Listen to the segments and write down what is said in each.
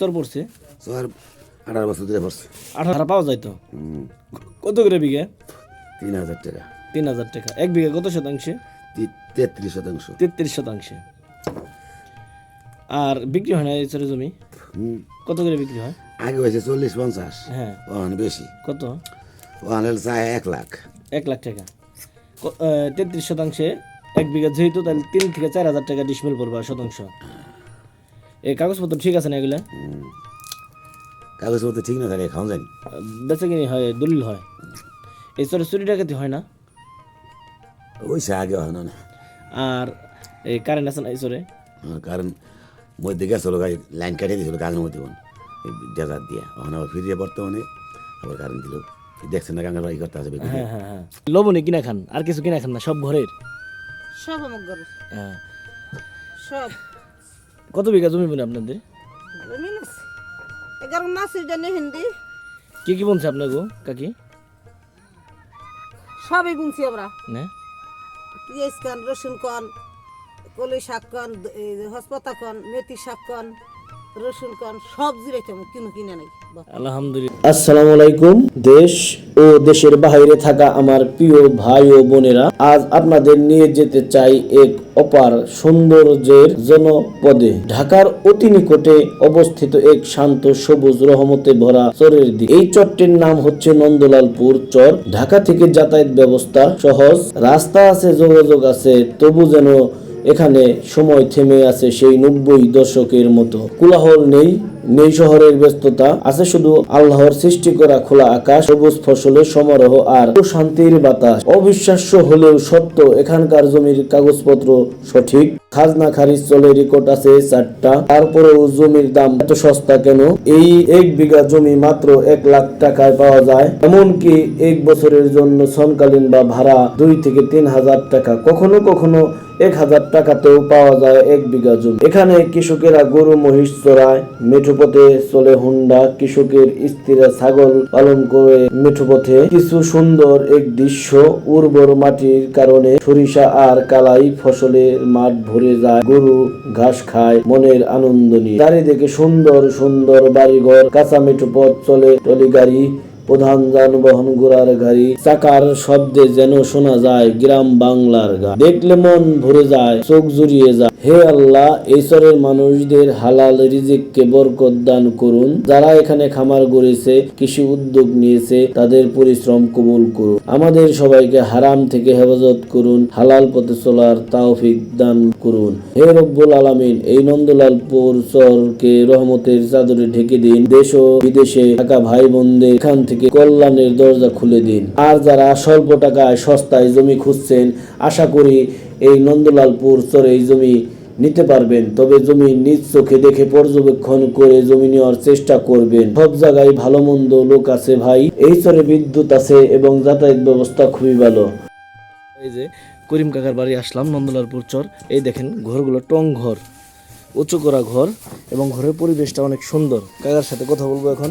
চর পড়ছে? স্যার আঠারো বছর ধরে পড়ছে। আঠারো পাওয়া যায় তো? কত করে বিঘে? তিন হাজার টাকা। তিন হাজার টাকা। এক বিঘা কত শতাংশে? তেত্রিশ শতাংশ। তেত্রিশ শতাংশে। আর বিক্রি হয় না এই চরে জমি? কত করে বিক্রি হয়? আগে হয়েছে চল্লিশ পঞ্চাশ হ্যাঁ। বেশি। কত? চায় এক লাখ। এক লাখ টাকা। তেত্রিশ শতাংশে এক বিঘা যেহেতু তাহলে তিন থেকে চার হাজার টাকা ডিসমিল পড়বে শতাংশ। এই কাগজপত্র ঠিক আছে না এগুলা? কাগজপত্র ঠিক না থাকে খাওয়া জানি বেচা কিনি হয় দলিল হয়। এই চরে চুরি ডাকাতি হয় না? ওই সে আগে হয় না আর এই কারেন্ট আছে না এই চরে? কারণ মধ্যে গেছিল গাড়ি লাইন কাটিয়ে দিয়েছিল গাঙের মধ্যে ডেজার দিয়ে। ওখানে আবার ফিরিয়ে বর্তমানে আবার কারেন্ট দিল। দেখছেন না গাঙের বাড়ি করতে আসবে হ্যাঁ হ্যাঁ হ্যাঁ। লবণে কিনা খান? আর কিছু কিনা খান না সব ঘরের? সব আমার গরু হ্যাঁ। সব। কত বিঘা জমি বলে আপনাদের? জমিন আছে। এগারো নাচের জন্য হিন্দি। কি কি বলছে আপনার গো কাকি? সবই বুনছি আমরা। হ্যাঁ পেঁয়াজ কন রসুন কন কলি শাক কন হসপাতা কন মেথি শাক কন। রসুন কন সব জিরাইতাম কিনো কিনে নাই। আলহামদুলিল্লাহ। আসসালামু আলাইকুম দেশ ও দেশের বাইরে থাকা আমার প্রিয় ভাই ও বোনেরা আজ আপনাদের নিয়ে যেতে চাই এক অপার সৌন্দর্যের জনপদে। ঢাকার অতি নিকটে অবস্থিত এক শান্ত সবুজ রহমতে ভরা চরের দিক। এই চরটির নাম হচ্ছে নন্দলালপুর চর। ঢাকা থেকে যাতায়াত ব্যবস্থা সহজ রাস্তা আছে যোগাযোগ আছে তবু যেন এখানে সময় থেমে আছে সেই নব্বই দশকের মতো। কোলাহল নেই নেই শহরের ব্যস্ততা, আছে শুধু আল্লাহর সৃষ্টি করা খোলা আকাশ, সবুজ ফসলের সমারোহ আর শান্তির বাতাস। অবিশ্বাস্য হলেও সত্য, এখানকার জমির কাগজপত্র সঠিক। খাজনা খারিজ চলে, রেকর্ড আছে চারটা। তারপরেও জমির দাম এত সস্তা কেন? এই এক বিঘা জমি মাত্র এক লাখ টাকায় পাওয়া যায়। এমনকি এক বছরের জন্য সনকালীন বা ভাড়া দুই থেকে তিন হাজার টাকা। কখনো কখনো এক হাজার টাকাতেও পাওয়া যায় এক বিঘা জমি। এখানে কৃষকেরা গরু, মহিষ চড়ায় মেঠোপথে চলে হুন্ডা, কৃষকের স্ত্রীরা ছাগল পালন করে মেঠোপথে। কিছু সুন্দর এক দৃশ্য, উর্বর মাটির কারণে সরিষা আর কালাই ফসলের মাঠ ভরে যায়। গরু ঘাস খায়, মনের আনন্দ নিয়ে। চারিদিকে সুন্দর সুন্দর বাড়িঘর, কাঁচা মেঠো পথ চলে, টলি গাড়ি প্রধান যানবাহন ঘোড়ার গাড়ি। চাকার শব্দে যেন শোনা যায়, গ্রাম বাংলার গান দেখলে মন ভরে যায়, চোখ জুড়িয়ে যায়। হে আল্লাহ এই চরের মানুষদের হালাল রিজিককে বরকত দান করুন। যারা এখানে খামার গড়েছে কৃষি উদ্যোগ নিয়েছে, তাদের পরিশ্রম কবুল করুন। আমাদের সবাইকে হারাম থেকে হেফাজত করুন, হালাল পথে চলার তাওফিক দান করুন। হে রব্বুল আলামিন, এই নন্দলালপুর চরকে রহমতের চাদরে ঢেকে দিন। দেশ ও বিদেশে থাকা ভাই বোনদের এখান থেকে কল্যাণের দরজা খুলে দিন। আর যারা স্বল্প টাকায় সস্তায় জমি খুঁজছেন, আশা করি এই নন্দলালপুর চরে এই জমি নিতে পারবেন। তবে জমি নিজ চোখে দেখে পর্যবেক্ষণ করে জমি নেওয়ার চেষ্টা করবেন। সব জায়গায় ভালো মন্দ লোক আছে ভাই। এই চরে বিদ্যুৎ আছে এবং যাতায়াত ব্যবস্থা খুবই ভালো। এই যে করিম কাকার বাড়ি আসলাম, নন্দলালপুর চর। এই দেখেন ঘরগুলো টং ঘর, উঁচু করা ঘর এবং ঘরের পরিবেশটা অনেক সুন্দর। কাকার সাথে কথা বলব এখন।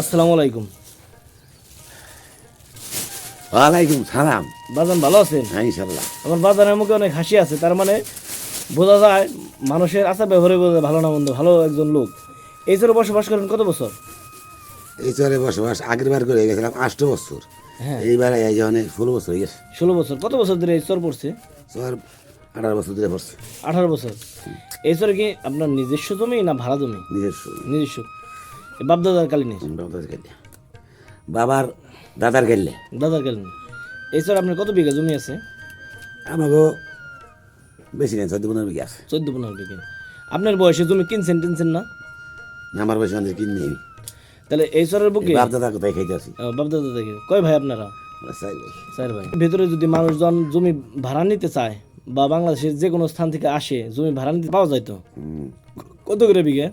আসসালামু আলাইকুম। ওয়ালাইকুম সালাম। বাজান ভালো আছেন? হ্যাঁ ইনশাল্লাহ আমার বাজারের মুখে অনেক হাসি আছে তার মানে বোঝা যায় মানুষের আচার ব্যবহারে বোঝা যায় ভালো না মন্দ ভালো একজন লোক। এই চরে বসবাস করেন কত বছর? এই চরে বসবাস আগের বার করে গেছিলাম আষ্ট বছর। হ্যাঁ। এইবার এই জনে ষোলো বছর হয়ে গেছে। ষোলো বছর কত বছর ধরে এই চর পড়ছে? স্যার আঠারো বছর ধরে পড়ছে। আঠারো বছর। এই চরে কি আপনার নিজস্ব জমি না ভাড়া জমি? নিজস্ব। নিজস্ব। বাপদাদার কালীন বাবার গেলে বাবার দাদার গেলে। দাদার এই চরে আপনার কত বিঘা জমি আছে? আমাকে বেশি নেই চোদ্দ পনেরো বিঘা আছে। চোদ্দ পনেরো বিঘা। আপনার বয়সে জমি কিনছেন টিনছেন না? না, আমার বয়সে আমাদের কিনে নেই। তাহলে এই চরের বুকে বাপ দাদা কোথায় খাইতে আছি আহ, বাপদাদা দেখে। কয় ভাই আপনারা। স্যার ভাই। ভেতরে যদি মানুষজন জমি ভাড়া নিতে চায় বা বাংলাদেশের যে কোনো স্থান থেকে আসে জমি ভাড়া নিতে পাওয়া যায় তো? কত করে বিঘে?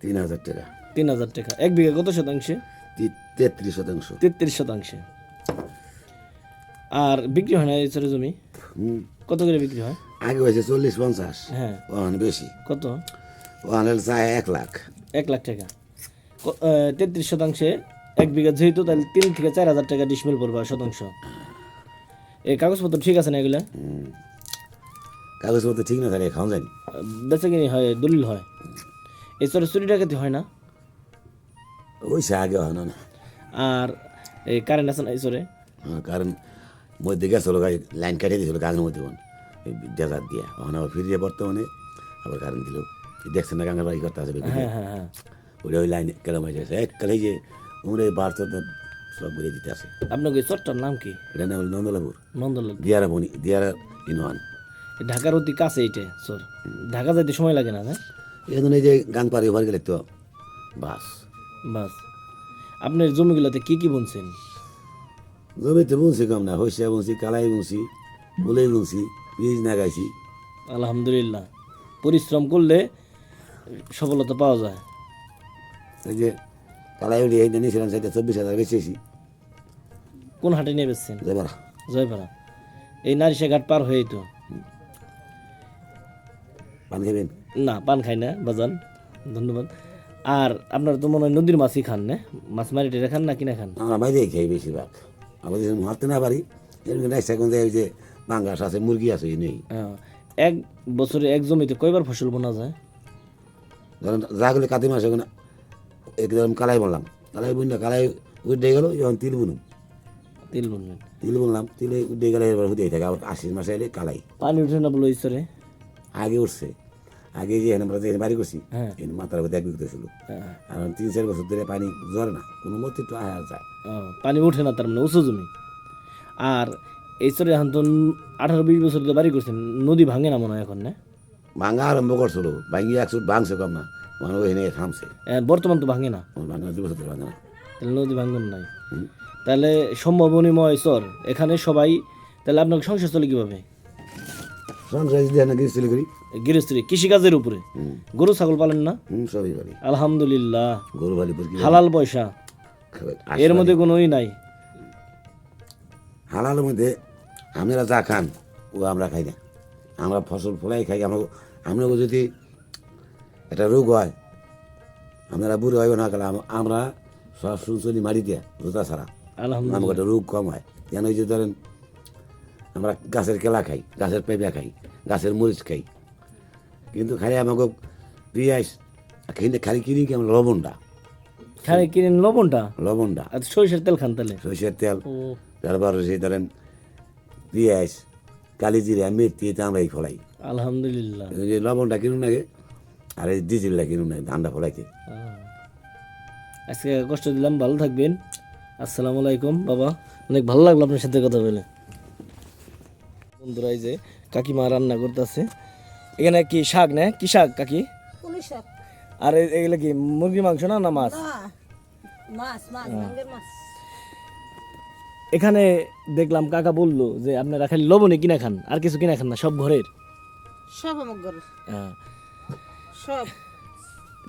তিন হাজার টাকা। তিন হাজার টাকা। এক বিঘা কত শতাংশে? তেত্রিশ শতাংশ। তেত্রিশ শতাংশে। আর বিক্রি হয় না এই চরে জমি? কত করে বিক্রি হয়? আগে হয়েছে চল্লিশ পঞ্চাশ হ্যাঁ। ওখানে বেশি। কত? ওখানে চায় এক লাখ। এক লাখ টাকা। তেত্রিশ শতাংশে এক বিঘা যেহেতু তাহলে তিন থেকে চার হাজার টাকা ডিসমিল পড়বে শতাংশ। এই কাগজপত্র ঠিক আছে না এগুলা? কাগজপত্র ঠিক না থাকে খাওয়া যায়নি। বেচা কিনি হয় দলিল হয়। এই চরে চুরি ডাকাতি হয় না? ওই সে আগে হয় না। আর এই কারেন্ট আছে না? চরে হ্যাঁ, কারণ মধ্যে গেছিল লাইন কাটিয়ে দিয়েছিল গাঙের মধ্যে বোন ডেজার দিয়ে। ওখানে আবার ফিরিয়ে বর্তমানে আবার কারেন্ট দিল। দেখছেন না গাঙের বাড়ি করতে আসবে হ্যাঁ হ্যাঁ হ্যাঁ। ওটা ওই লাইন কেরম হয়ে যাচ্ছে এক কালে যে উমরে বার সব বলে দিতে আসে। আপনার ওই নাম কি? এটা নাম হলো নন্দলাপুর। নন্দলাল দিয়ারা বনি দিয়ারা ইনওয়ান ঢাকার অতি কাছে এইটা চর। ঢাকা যাইতে সময় লাগে না হ্যাঁ? এখন এই যে গাং পাড়ি ওভার গেলে তো বাস। বাস। আপনার জমিগুলোতে কি কি বুনছেন? জমিতে বুনছি কম না হইসা বুনছি কালাই বুনছি বলেই বুনছি বীজ নাগাইছি। আলহামদুলিল্লাহ। পরিশ্রম করলে সফলতা পাওয়া যায়। এই যে কালাই উঠে এই নিয়েছিলাম সেটা চব্বিশ হাজার বেচেছি। কোন হাটে নিয়ে বেচছেন? এবার জয়পাড়া। এই নারিশা ঘাট পার হয়েই তো। পান খাবেন? না পান খাই না বাজান। ধন্যবাদ। আর আপনার তো মনে হয় নদীর মাছই খান না? মাছ মারি টেরে খান না কিনা খান? আমরা বাইরে খাই বেশিরভাগ। আমরা যদি মারতে না পারি এরকম এখন ওই যে বাঙ্গাস আছে মুরগি আছে এই নেই। হ্যাঁ। এক বছরে এক জমিতে কয়বার ফসল বোনা যায়? ধরেন যা গেলে কাতি মাসে এখন একদম কালাই বললাম কালাই বুন না কালাই উঠে গেল যখন তিল বুনুম তিল বুনবেন তিল বুনলাম তিলে উঠে গেলে এবার হুদেই থাকে আবার আশির মাসে এলে কালাই। পানি উঠে না বলো ঈশ্বরে? আগে উঠছে। আগে যে আমরা যে বাড়ি করছি হ্যাঁ। মাথার মধ্যে এক বিঘতে ছিল। হ্যাঁ। আর তিন চার বছর ধরে পানি জ্বরে না কোনো মতো একটু আয় যায় পানি উঠে না তার মানে উঁচু জমি। আর এই চরে এখন তো আঠারো বিশ বছর ধরে বাড়ি করছেন নদী ভাঙে না মনে হয় এখন না? ভাঙা আরম্ভ করছিল ভাঙি একশো ভাঙছে কম না মানুষ ওখানে থামছে। বর্তমান তো ভাঙে না? ভাঙা দু বছর ভাঙে না। তাহলে নদী ভাঙন নাই। তাহলে সম্ভাবনীময় চর এখানে সবাই তাহলে আপনার সংসার চলে কীভাবে? না করি। গৃহস্থী কৃষিকাজের উপরে। গরু ছাগল পালেন না? হুম সবই পারি আলহামদুলিল্লাহ। গরু বালি পুরকি হালাল পয়সা। এর মধ্যে কোনো ই নাই। হালালের মধ্যে আমরা যা খান ও আমরা খাই না। আমরা ফসল ফলাই খাই আমরা আমরা যদি একটা রোগ হয় আমরা বুড়ো হয় না আমরা সব শুনছনি মারি দিয়া জোতা ছাড়া। আলহামদুলিল্লাহ। আমাকে একটা রোগ কম হয়। যেন ওই যে ধরেন আমরা গাছের কেলা খাই গাছের পেঁপা খাই গাছের মরিচ খাই। কিন্তু খালি আমাকে পিঁয়াজ খালি খালি কিনি কি আমরা লবণটা? খালি কিনেন লবণটা? লবণটা। আর সরিষার তেল খান তাহলে? সরষের তেল। তারপর সেই ধরেন পেঁয়াজ কালি জিরা মেথি এটা আমরা এই ফলাই। আলহামদুলিল্লাহ। যে লবণটা কিনুন আগে আর এই ডিজেলটা কিনুন আগে ধানটা ফলাইতে। আজকে কষ্ট দিলাম ভালো থাকবেন। আসসালামু আলাইকুম বাবা। অনেক ভালো লাগল আপনার সাথে কথা বলে। বন্ধুরা এই যে কাকিমা রান্না করতেছে। এখানে কি শাক না? কি শাক কাকি? আর এগুলো কি মুরগি মাংস না না মাছ? এখানে দেখলাম কাকা বলল যে আপনারা খালি লবণে কিনা খান আর কিছু কিনা খান না সব ঘরের। সব আমার ঘরে হ্যাঁ। সব।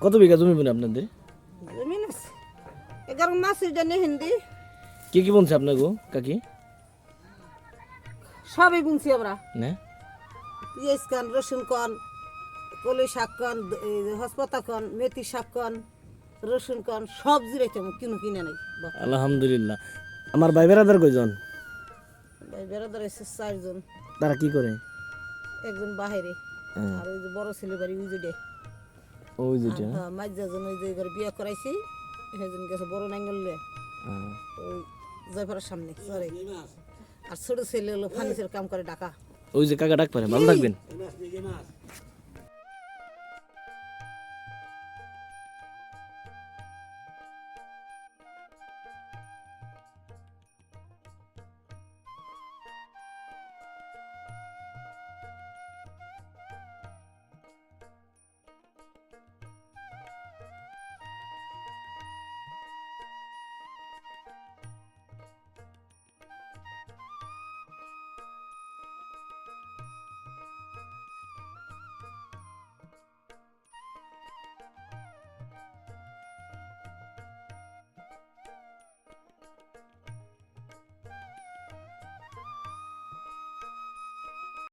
কত বিঘা জমি বোনে আপনাদের? জমিন আছে। এগারো নেই হিন্দি কি কি বলছে আপনার গো কাকি? সবই বুনছি আমরা। না। পেঁয়াজ কন রসুন কন কলি শাক কন হসপাতা কন মেথি শাক কন রসুন কন সব জিরাইতে আমার কিনো কিনে নাই। আলহামদুলিল্লাহ। আমার ভাই বেড়াদার কয়জন? ভাই বেড়াদার এসে চারজন। তারা কি করে? একজন বাহিরে। আর ওই যে বড় ছেলে বাড়ি ওই যে ওই যেটা হ্যাঁ। মাঝজন ওই যে ঘরে বিয়ে করাইছি সেজন গেছে বড় নাঙ্গলে হ্যাঁ। ওই জয়পুরের সামনে সরে। আর ছোট ছেলে হলো ফার্নিচার কাম করে ঢাকা ওই যে কাকা ডাক পারে ভালো থাকবেন।